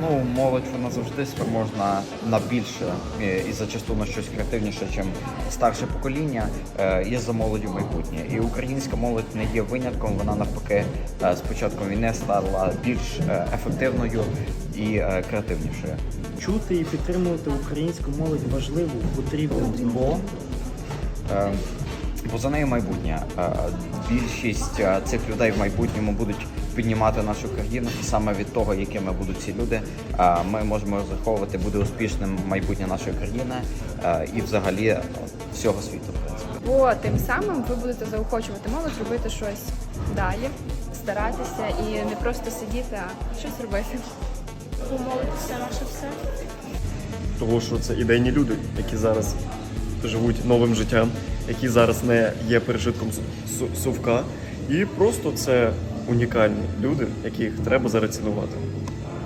Ну, молодь вона завжди спроможна на більше е, і зачасту на щось креативніше, ніж старше покоління. Е, Є за молоддю майбутнє. І українська молодь не є винятком. Вона навпаки е, з початком війни стала більш ефективною і креативнішою. Чути і підтримувати українську молодь важливо, потрібно. Бо Бо за нею майбутнє. Е, Більшість е, цих людей в майбутньому будуть піднімати нашу країну, і саме від того, якими будуть ці люди, е, ми можемо розраховувати, буде успішним майбутнє нашої країни і взагалі всього світу. Бо тим самим ви будете заохочувати молодь робити щось далі, старатися і не просто сидіти, а щось робити. Бо молодь це наше все. Того, що це ідейні люди, які зараз живуть новим життям, які зараз не є пережитком Су- Су- Сувка. І просто це унікальні люди, яких треба зараз цінувати.